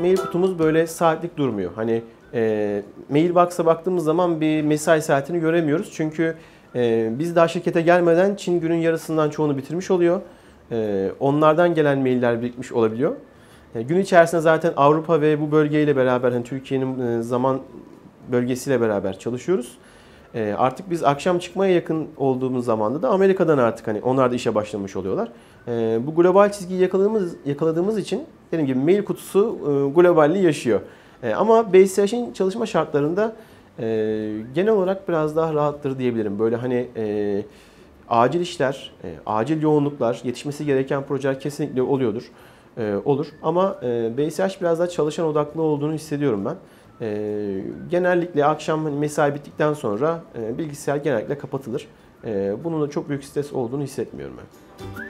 mail kutumuz böyle saatlik durmuyor. Hani e, mailbox'a baktığımız zaman bir mesai saatini göremiyoruz. Çünkü e, biz daha şirkete gelmeden Çin günün yarısından çoğunu bitirmiş oluyor. E, onlardan gelen mailler birikmiş olabiliyor. E, gün içerisinde zaten Avrupa ve bu bölgeyle beraber hani Türkiye'nin e, zaman bölgesiyle beraber çalışıyoruz. E, artık biz akşam çıkmaya yakın olduğumuz zamanda da Amerika'dan artık hani onlar da işe başlamış oluyorlar. E, bu global çizgiyi yakaladığımız yakaladığımız için dediğim gibi mail kutusu e, globalliği yaşıyor. E, ama BCH'in çalışma şartlarında e, genel olarak biraz daha rahattır diyebilirim. Böyle hani e, acil işler, e, acil yoğunluklar, yetişmesi gereken projeler kesinlikle oluyordur. E, olur ama e, BCH biraz daha çalışan odaklı olduğunu hissediyorum ben. E, genellikle akşam hani mesai bittikten sonra e, bilgisayar genellikle kapatılır. E, bunun da çok büyük stres olduğunu hissetmiyorum ben.